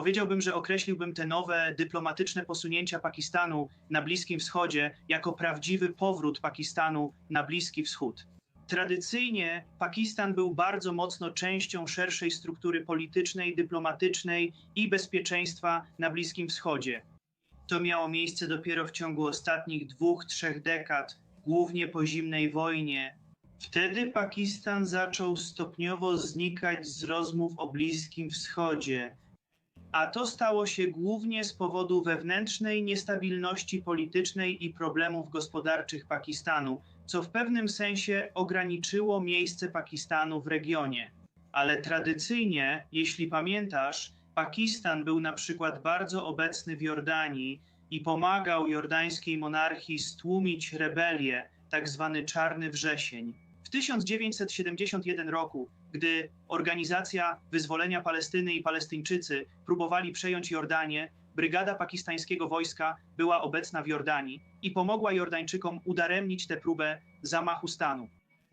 powiedziałbym, że określiłbym te nowe dyplomatyczne posunięcia Pakistanu na Bliskim Wschodzie jako prawdziwy powrót Pakistanu na Bliski Wschód. Tradycyjnie Pakistan był bardzo mocno częścią szerszej struktury politycznej, dyplomatycznej i bezpieczeństwa na Bliskim Wschodzie. To miało miejsce dopiero w ciągu ostatnich dwóch, trzech dekad, głównie po zimnej wojnie. Wtedy Pakistan zaczął stopniowo znikać z rozmów o Bliskim Wschodzie. A to stało się głównie z powodu wewnętrznej niestabilności politycznej i problemów gospodarczych Pakistanu, co w pewnym sensie ograniczyło miejsce Pakistanu w regionie. Ale tradycyjnie, jeśli pamiętasz, Pakistan był na przykład bardzo obecny w Jordanii i pomagał jordańskiej monarchii stłumić rebelię, tak zwany Czarny Wrzesień. W 1971 roku, gdy Organizacja Wyzwolenia Palestyny i Palestyńczycy próbowali przejąć Jordanię, brygada pakistańskiego wojska była obecna w Jordanii i pomogła Jordańczykom udaremnić tę próbę zamachu stanu.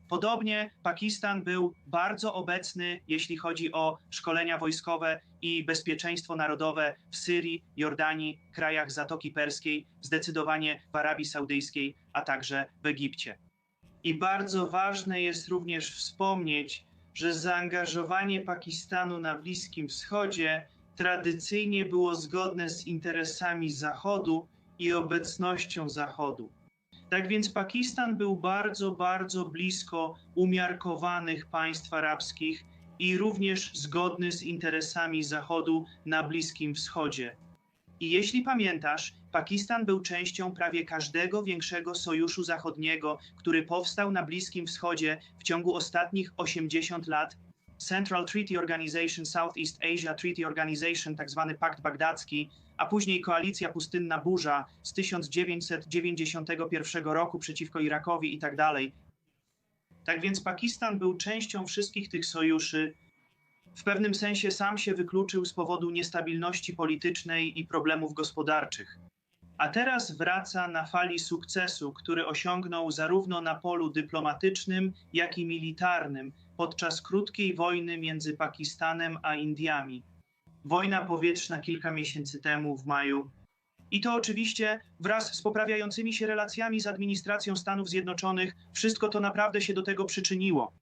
Podobnie Pakistan był bardzo obecny, jeśli chodzi o szkolenia wojskowe i bezpieczeństwo narodowe w Syrii, Jordanii, krajach Zatoki Perskiej, zdecydowanie w Arabii Saudyjskiej, a także w Egipcie. I bardzo ważne jest również wspomnieć, że zaangażowanie Pakistanu na Bliskim Wschodzie tradycyjnie było zgodne z interesami Zachodu i obecnością Zachodu. Tak więc Pakistan był bardzo, bardzo blisko umiarkowanych państw arabskich i również zgodny z interesami Zachodu na Bliskim Wschodzie. I jeśli pamiętasz, Pakistan był częścią prawie każdego większego sojuszu zachodniego, który powstał na Bliskim Wschodzie w ciągu ostatnich 80 lat. Central Treaty Organization, Southeast Asia Treaty Organization, tak zwany Pakt Bagdacki, a później koalicja pustynna burza z 1991 roku przeciwko Irakowi i tak dalej. Tak więc Pakistan był częścią wszystkich tych sojuszy. W pewnym sensie sam się wykluczył z powodu niestabilności politycznej i problemów gospodarczych. A teraz wraca na fali sukcesu, który osiągnął zarówno na polu dyplomatycznym, jak i militarnym podczas krótkiej wojny między Pakistanem a Indiami. Wojna powietrzna kilka miesięcy temu w maju. I to oczywiście wraz z poprawiającymi się relacjami z administracją Stanów Zjednoczonych, wszystko to naprawdę się do tego przyczyniło.